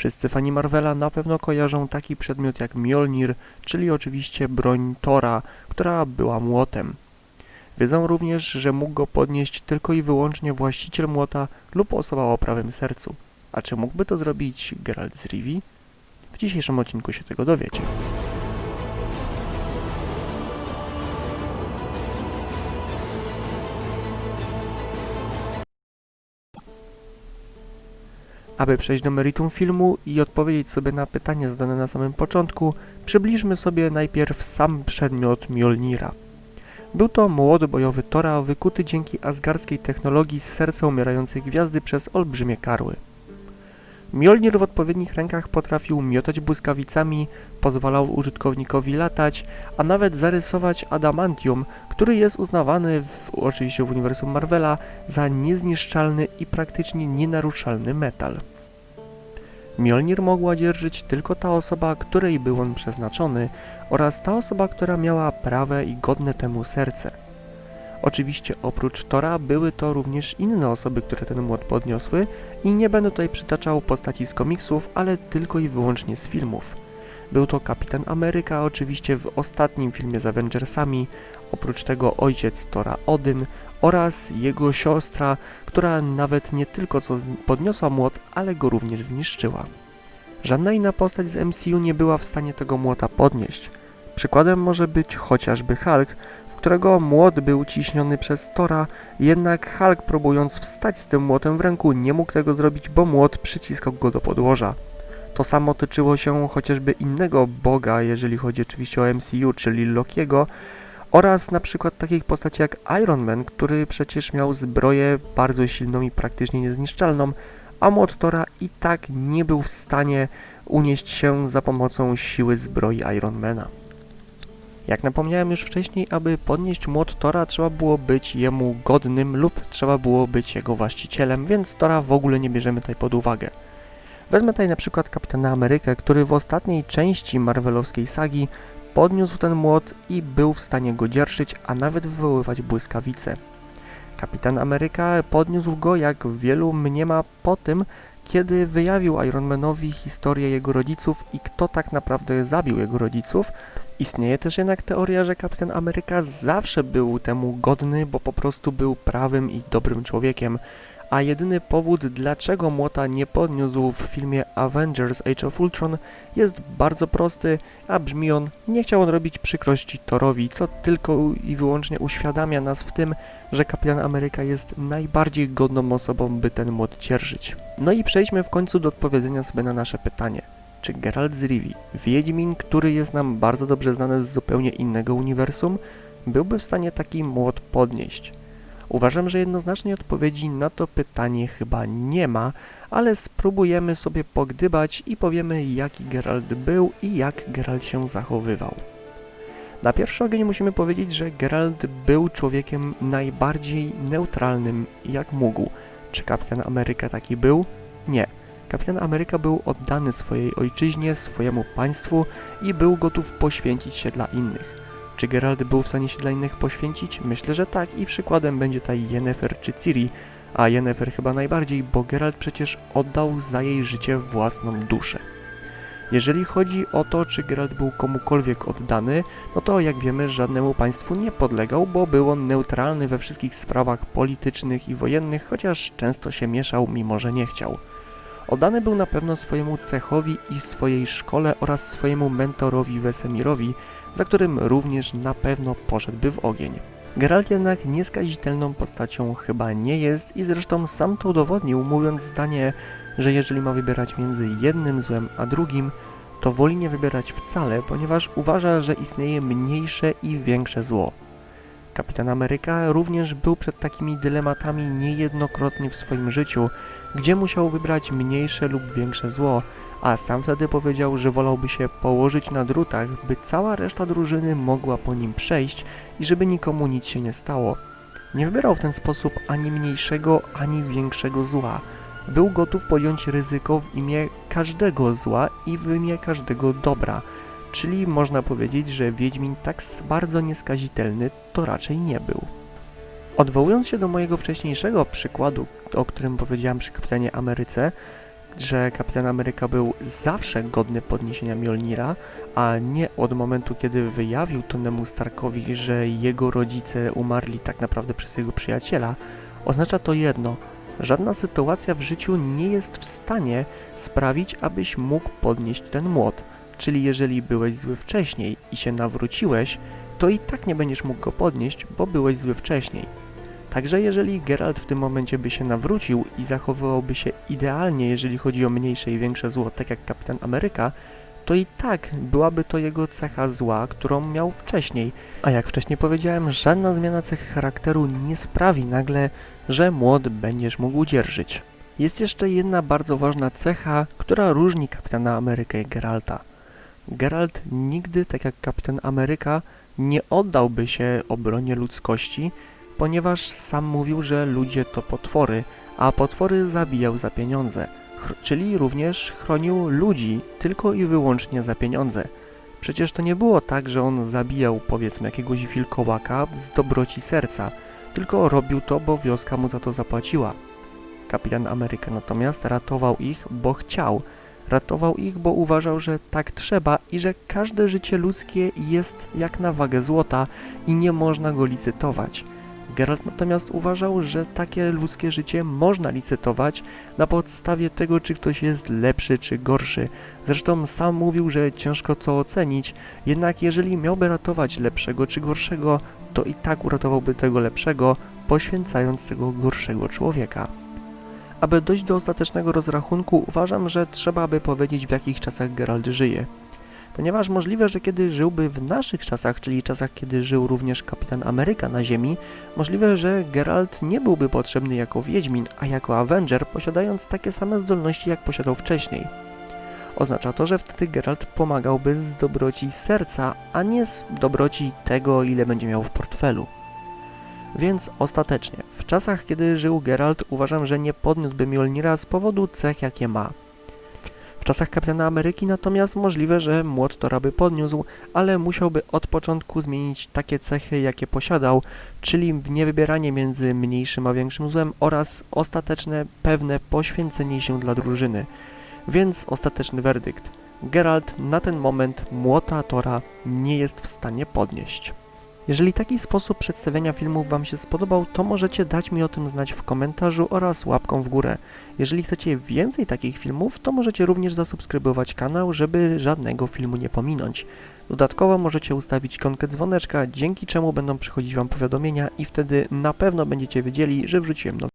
Wszyscy fani Marvela na pewno kojarzą taki przedmiot jak Mjolnir, czyli oczywiście broń Tora, która była młotem. Wiedzą również, że mógł go podnieść tylko i wyłącznie właściciel młota lub osoba o prawym sercu. A czy mógłby to zrobić Geralt z Rivii? W dzisiejszym odcinku się tego dowiecie. Aby przejść do meritum filmu i odpowiedzieć sobie na pytanie zadane na samym początku, przybliżmy sobie najpierw sam przedmiot Mjolnira. Był to młot bojowy Tora wykuty dzięki asgardzkiej technologii z serca umierającej gwiazdy przez olbrzymie karły. Mjolnir w odpowiednich rękach potrafił miotać błyskawicami, pozwalał użytkownikowi latać, a nawet zarysować adamantium, który jest uznawany w, oczywiście w uniwersum Marvela za niezniszczalny i praktycznie nienaruszalny metal. Mjolnir mogła dzierżyć tylko ta osoba, której był on przeznaczony oraz ta osoba, która miała prawe i godne temu serce. Oczywiście oprócz Tora były to również inne osoby, które ten młot podniosły i nie będę tutaj przytaczał postaci z komiksów, ale tylko i wyłącznie z filmów. Był to Kapitan Ameryka oczywiście w ostatnim filmie z Avengersami, oprócz tego ojciec Tora Odyn oraz jego siostra, która nawet nie tylko co podniosła młot, ale go również zniszczyła. Żadna inna postać z MCU nie była w stanie tego młota podnieść. Przykładem może być chociażby Hulk, w którego młot był ciśniony przez Tora, jednak Hulk próbując wstać z tym młotem w ręku nie mógł tego zrobić, bo młot przyciskał go do podłoża. To samo tyczyło się chociażby innego boga, jeżeli chodzi oczywiście o MCU, czyli Lokiego, oraz na przykład takich postaci jak Iron Man, który przecież miał zbroję bardzo silną i praktycznie niezniszczalną, a młot Tora i tak nie był w stanie unieść się za pomocą siły zbroi Ironmana. Jak napomniałem już wcześniej, aby podnieść młot Tora trzeba było być jemu godnym lub trzeba było być jego właścicielem, więc Tora w ogóle nie bierzemy tutaj pod uwagę. Wezmę tutaj na przykład Kapitana Amerykę, który w ostatniej części marvelowskiej sagi podniósł ten młot i był w stanie go dzierżyć, a nawet wywoływać błyskawice. Kapitan Ameryka podniósł go, jak wielu mniema, po tym, kiedy wyjawił Ironmanowi historię jego rodziców i kto tak naprawdę zabił jego rodziców. Istnieje też jednak teoria, że Kapitan Ameryka zawsze był temu godny, bo po prostu był prawym i dobrym człowiekiem, a jedyny powód, dlaczego młota nie podniósł w filmie Avengers Age of Ultron jest bardzo prosty, a brzmi on, nie chciał on robić przykrości Thorowi, co tylko i wyłącznie uświadamia nas w tym, że Kapitan Ameryka jest najbardziej godną osobą, by ten młot dzierżyć. No i przejdźmy w końcu do odpowiedzenia sobie na nasze pytanie. Czy Geralt z Rivii, Wiedźmin, który jest nam bardzo dobrze znany z zupełnie innego uniwersum, byłby w stanie taki młot podnieść? Uważam, że jednoznacznej odpowiedzi na to pytanie chyba nie ma, ale spróbujemy sobie pogdybać i powiemy jaki Geralt był i jak Geralt się zachowywał. Na pierwszy ogień musimy powiedzieć, że Geralt był człowiekiem najbardziej neutralnym jak mógł. Czy Kapitan Ameryka taki był? Nie. Kapitan Ameryka był oddany swojej ojczyźnie, swojemu państwu i był gotów poświęcić się dla innych. Czy Geralt był w stanie się dla innych poświęcić? Myślę, że tak i przykładem będzie tutaj Yennefer czy Ciri, a Yennefer chyba najbardziej, bo Geralt przecież oddał za jej życie własną duszę. Jeżeli chodzi o to, czy Geralt był komukolwiek oddany, no to jak wiemy żadnemu państwu nie podlegał, bo był on neutralny we wszystkich sprawach politycznych i wojennych, chociaż często się mieszał, mimo że nie chciał. Oddany był na pewno swojemu cechowi i swojej szkole oraz swojemu mentorowi Wesemirowi, za którym również na pewno poszedłby w ogień. Geralt jednak nieskazitelną postacią chyba nie jest i zresztą sam to udowodnił, mówiąc zdanie, że jeżeli ma wybierać między jednym złem a drugim, to woli nie wybierać wcale, ponieważ uważa, że istnieje mniejsze i większe zło. Kapitan Ameryka również był przed takimi dylematami niejednokrotnie w swoim życiu, gdzie musiał wybrać mniejsze lub większe zło, a sam wtedy powiedział, że wolałby się położyć na drutach, by cała reszta drużyny mogła po nim przejść i żeby nikomu nic się nie stało. Nie wybierał w ten sposób ani mniejszego, ani większego zła. Był gotów podjąć ryzyko w imię każdego zła i w imię każdego dobra. Czyli można powiedzieć, że Wiedźmin tak bardzo nieskazitelny to raczej nie był. Odwołując się do mojego wcześniejszego przykładu, o którym powiedziałem przy Kapitanie Ameryce, że Kapitan Ameryka był zawsze godny podniesienia Mjolnira, a nie od momentu, kiedy wyjawił Tonymu Starkowi, że jego rodzice umarli tak naprawdę przez jego przyjaciela, oznacza to jedno. Żadna sytuacja w życiu nie jest w stanie sprawić, abyś mógł podnieść ten młot. Czyli jeżeli byłeś zły wcześniej i się nawróciłeś, to i tak nie będziesz mógł go podnieść, bo byłeś zły wcześniej. Także jeżeli Geralt w tym momencie by się nawrócił i zachowywałby się idealnie, jeżeli chodzi o mniejsze i większe zło, tak jak Kapitan Ameryka, to i tak byłaby to jego cecha zła, którą miał wcześniej. A jak wcześniej powiedziałem, żadna zmiana cechy charakteru nie sprawi nagle, że młot będziesz mógł dzierżyć. Jest jeszcze jedna bardzo ważna cecha, która różni Kapitana Amerykę i Geralta. Geralt nigdy, tak jak Kapitan Ameryka, nie oddałby się obronie ludzkości, ponieważ sam mówił, że ludzie to potwory, a potwory zabijał za pieniądze, czyli również chronił ludzi tylko i wyłącznie za pieniądze. Przecież to nie było tak, że on zabijał powiedzmy jakiegoś wilkołaka z dobroci serca, tylko robił to, bo wioska mu za to zapłaciła. Kapitan Ameryka natomiast ratował ich, bo chciał. Ratował ich, bo uważał, że tak trzeba i że każde życie ludzkie jest jak na wagę złota i nie można go licytować. Geralt natomiast uważał, że takie ludzkie życie można licytować na podstawie tego, czy ktoś jest lepszy czy gorszy. Zresztą sam mówił, że ciężko to ocenić, jednak jeżeli miałby ratować lepszego czy gorszego, to i tak uratowałby tego lepszego, poświęcając tego gorszego człowieka. Aby dojść do ostatecznego rozrachunku, uważam, że trzeba by powiedzieć, w jakich czasach Geralt żyje. Ponieważ możliwe, że kiedy żyłby w naszych czasach, czyli czasach, kiedy żył również kapitan Ameryka na Ziemi, możliwe, że Geralt nie byłby potrzebny jako Wiedźmin, a jako Avenger, posiadając takie same zdolności, jak posiadał wcześniej. Oznacza to, że wtedy Geralt pomagałby z dobroci serca, a nie z dobroci tego, ile będzie miał w portfelu. Więc ostatecznie, w czasach, kiedy żył Geralt, uważam, że nie podniósłby Mjolnira z powodu cech, jakie ma. W czasach Kapitana Ameryki natomiast możliwe, że młot Tora by podniósł, ale musiałby od początku zmienić takie cechy, jakie posiadał, czyli niewybieranie między mniejszym a większym złem oraz ostateczne, pewne poświęcenie się dla drużyny. Więc ostateczny werdykt. Geralt na ten moment młota Tora nie jest w stanie podnieść. Jeżeli taki sposób przedstawiania filmów Wam się spodobał, to możecie dać mi o tym znać w komentarzu oraz łapką w górę. Jeżeli chcecie więcej takich filmów, to możecie również zasubskrybować kanał, żeby żadnego filmu nie pominąć. Dodatkowo możecie ustawić ikonkę dzwoneczka, dzięki czemu będą przychodzić Wam powiadomienia i wtedy na pewno będziecie wiedzieli, że wrzuciłem nowy